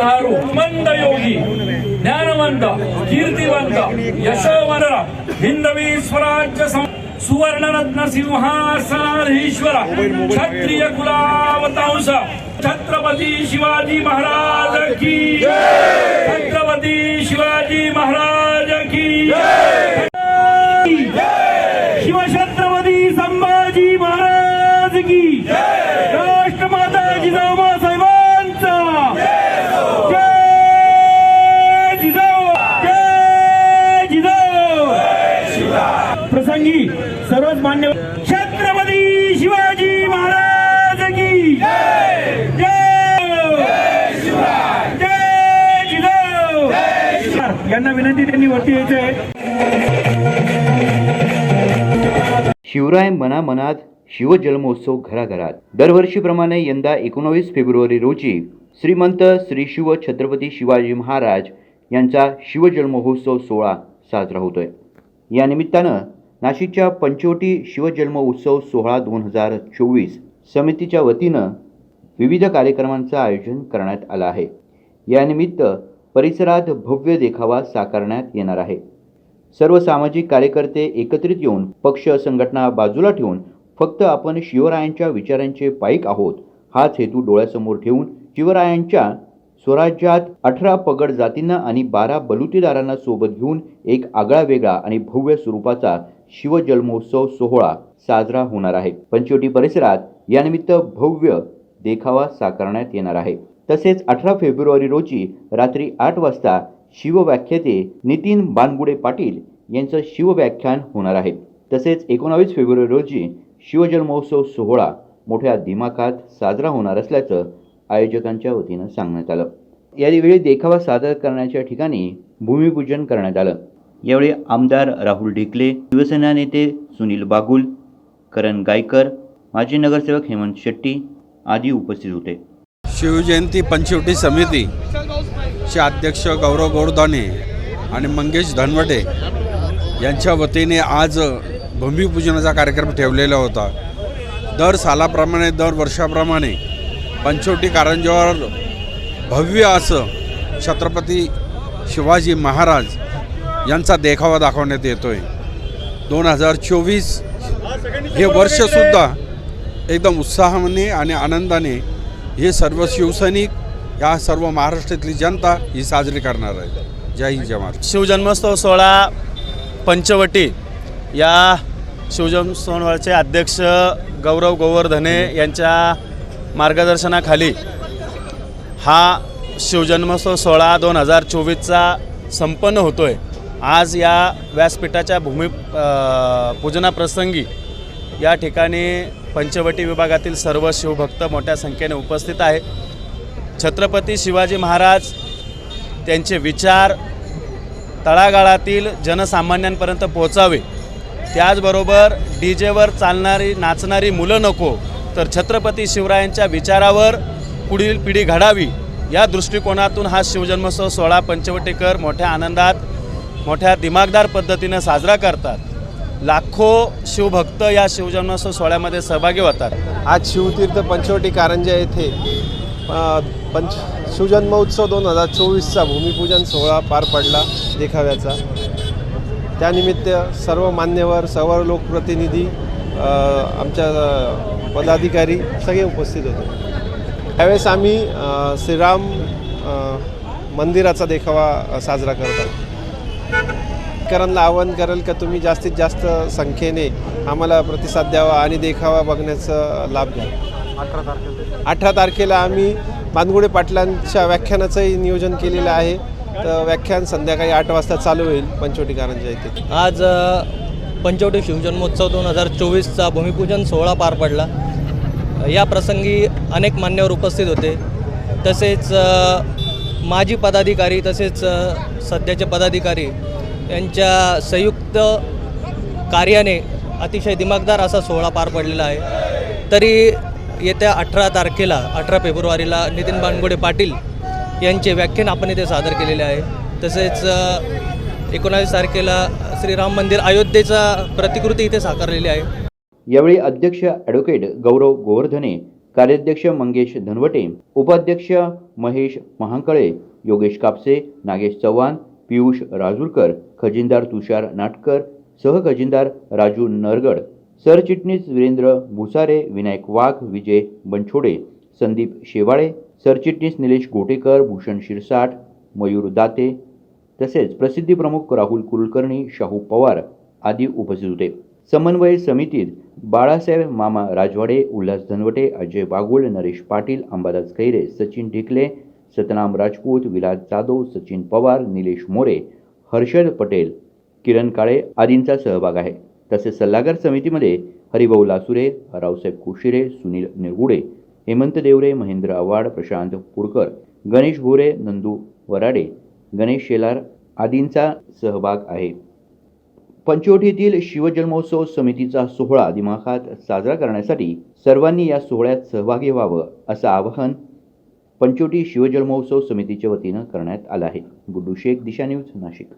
निराधारू मंद योगी ज्ञानवंत कीर्तिवंत यशोवंत हिंदवी स्वराज्य सं- सुवर्णरत्न सिंहासनाधीश्वर क्षत्रिय कुलावतांश छत्रपती शिवाजी महाराज की छत्रपती शिवाजी महाराज की शिवछत्रपती संभाजी महाराज की प्रसंगी सर्वच मान्य छत्रपती शिवाजी महाराज की जय! जय यांना विनंती त्यांनी वरती यायचं शिवराय मनामनात शिवजन्मोत्सव घराघरात. दरवर्षीप्रमाणे यंदा एकोणावीस फेब्रुवारी रोजी श्रीमंत श्री शिव छत्रपती शिवाजी महाराज यांचा शिवजन्महोत्सव सोहळा साजरा होतोय. या निमित्तानं नाशिकच्या पंचवटी शिवजन्म उत्सव सोहळा दोन हजार चोवीस समितीच्या वतीनं विविध कार्यक्रमांचं आयोजन करण्यात आलं आहे. यानिमित्त परिसरात भव्य देखावा साकारण्यात येणार आहे. सर्व सामाजिक कार्यकर्ते एकत्रित येऊन पक्ष संघटना बाजूला ठेवून फक्त आपण शिवरायांच्या विचारांचे पाईक आहोत हाच हेतू डोळ्यासमोर ठेवून शिवरायांच्या स्वराज्यात अठरा पगड जातींना आणि बारा बलुतेदारांना सोबत घेऊन एक आगळा वेगळा आणि भव्य स्वरूपाचा शिवजन्मोत्सव सोहळा साजरा होणार आहे. पंचवटी परिसरात यानिमित्त भव्य देखावा साकारण्यात येणार आहे. तसेच अठरा फेब्रुवारी रोजी रात्री आठ वाजता शिवव्याख्याते नितीन बानगुडे पाटील यांचं शिवव्याख्यान होणार आहे. तसेच एकोणावीस फेब्रुवारी रोजी शिवजन्मोत्सव सोहळा मोठ्या दिमाखात साजरा होणार असल्याचं आयोजकांच्या वतीनं सांगण्यात आलं. यावेळी देखावा सादर करण्याच्या ठिकाणी भूमिपूजन करण्यात आलं. यावेळी आमदार राहुल ढिकले शिवसेना नेते सुनील बागुल करण गायकर माजी नगरसेवक हेमंत शेट्टी आदी उपस्थित होते. शिवजयंती पंचवटी समिती चे अध्यक्ष गौरव गोडदाने आणि मंगेश धनवटे यांच्या वतीने आज भूमिपूजनाचा कार्यक्रम ठेवलेला होता. दर सालाप्रमाणे दर वर्षाप्रमाणे पंचवटी कारंजावर भव्य असं छत्रपती शिवाजी महाराज यांचा देखावा दाखवण्यात येतोय. दोन हजार चोवीस हे वर्षसुद्धा एकदम उत्साहाने आणि आनंदाने हे सर्व शिवसैनिक या सर्व महाराष्ट्रातली जनता ही साजरी करणार आहे जय हिंद जय महाराष्ट्र. शिवजन्मोत्सव सोहळा पंचवटी या शिवजन्मोत्सवाचे अध्यक्ष गौरव गोवर्धने यांच्या मार्गदर्शनाखाली हा शिवजन्मोत्सव सोहळा दोन हजार चोवीसचा संपन्न होतो आहे आज या व्यासपीठाच्या भूमी पूजनाप्रसंगी या ठिकाणी पंचवटी विभागातील सर्व शिवभक्त मोठ्या संख्येने उपस्थित आहे छत्रपती शिवाजी महाराज त्यांचे विचार तळागाळातील जनसामान्यांपर्यंत पोहोचावे. त्याचबरोबर डी जेवर चालणारी नाचणारी मुलं नको तर छत्रपती शिवरायांच्या विचारावर पुढील पिढी घडावी या दृष्टिकोनातून हा शिवजन्मोत्सव सोहळा पंचवटीकर मोठ्या आनंदात मोठ्या दिमागदार पद्धतीनं साजरा करतात. लाखो शिवभक्त या शिवजन्मोत्सव सोहळ्यामध्ये सहभागी होतात. आज शिवतीर्थ पंचवटी कारंजा येथे पंच पंच शिवजन्मोत्सव दोन हजार चोवीसचा भूमिपूजन सोहळा पार पडला देखाव्याचा. त्यानिमित्त सर्व मान्यवर सर्व लोकप्रतिनिधी आमच्या पदाधिकारी सगळे उपस्थित होते. त्यावेळेस आम्ही श्रीराम मंदिराचा देखावा साजरा करत आहोत. करांना आवाहन करेल का तुम्ही जास्तीत जास्त संख्येने आम्हाला प्रतिसाद द्यावा आणि देखावा बघण्याचा लाभ घ्या? अठरा तारखेला. आम्ही बांदगुडे पाटलांच्या व्याख्यानाचंही नियोजन केलेलं आहे. तर व्याख्यान संध्याकाळी आठ वाजता चालू होईल पंचवटी कारंजा येथे आज पंचवटी शिवजन्मोत्सव दोन हजार चोवीसचा भूमिपूजन सोहळा पार पडला. या प्रसंगी अनेक मान्यवर उपस्थित होते. तसेच माजी पदाधिकारी तसेच सध्याचे पदाधिकारी यांच्या संयुक्त कार्याने अतिशय दिमागदार असा सोहळा पार पडलेला आहे. तरी येत्या अठरा तारखेला अठरा फेब्रुवारीला नितीन बानगोडे पाटील यांचे व्याख्यान आपण इथे सादर केलेले आहे. तसेच एकोणावीस तारखेला श्रीराम मंदिर अयोध्येचा प्रतिकृती इथे साकारलेली आहे. यावेळी अध्यक्ष ॲडव्होकेट गौरव गोवर्धने कार्याध्यक्ष मंगेश धनवटे उपाध्यक्ष महेश महांकळे योगेश कापसे नागेश चव्हाण पियुष राजूरकर खजिनदार तुषार नाटकर सहखजिनदार राजू नरगड सरचिटणीस वीरेंद्र भुसारे विनायक वाघ विजय बनछोडे संदीप शेवाळे सरचिटणीस निलेश गोटेकर भूषण शिरसाट मयूर दाते तसेच प्रसिद्धी प्रमुख राहुल कुलकर्णी शाहू पवार आदी उपस्थित होते. समन्वय समितीत बाळासाहेब मामा राजवाडे उल्हास धनवटे अजय बागुल नरेश पाटील अंबादास खैरे सचिन ढिकले सतनाम राजपूत विलास जाधव सचिन पवार निलेश मोरे हर्षद पटेल किरण काळे आदींचा सहभाग आहे. तसेच सल्लागार समितीमध्ये हरिभाऊ लासुरे रावसाहेब कुशिरे सुनील निरगुडे हेमंत देवरे महेंद्र आव्हाड प्रशांत पुरकर गणेश भोरे नंदू वराडे गणेश शेलार आदींचा सहभाग आहे. पंचवटीतील शिवजन्मोत्सव समितीचा सोहळा दिमाखात साजरा करण्यासाठी सर्वांनी या सोहळ्यात सहभागी व्हावं असं आवाहन पंचवटी शिवजन्मोत्सव समितीच्या वतीनं करण्यात आलं आहे. गुड्डू शेख दिशा न्यूज नाशिक.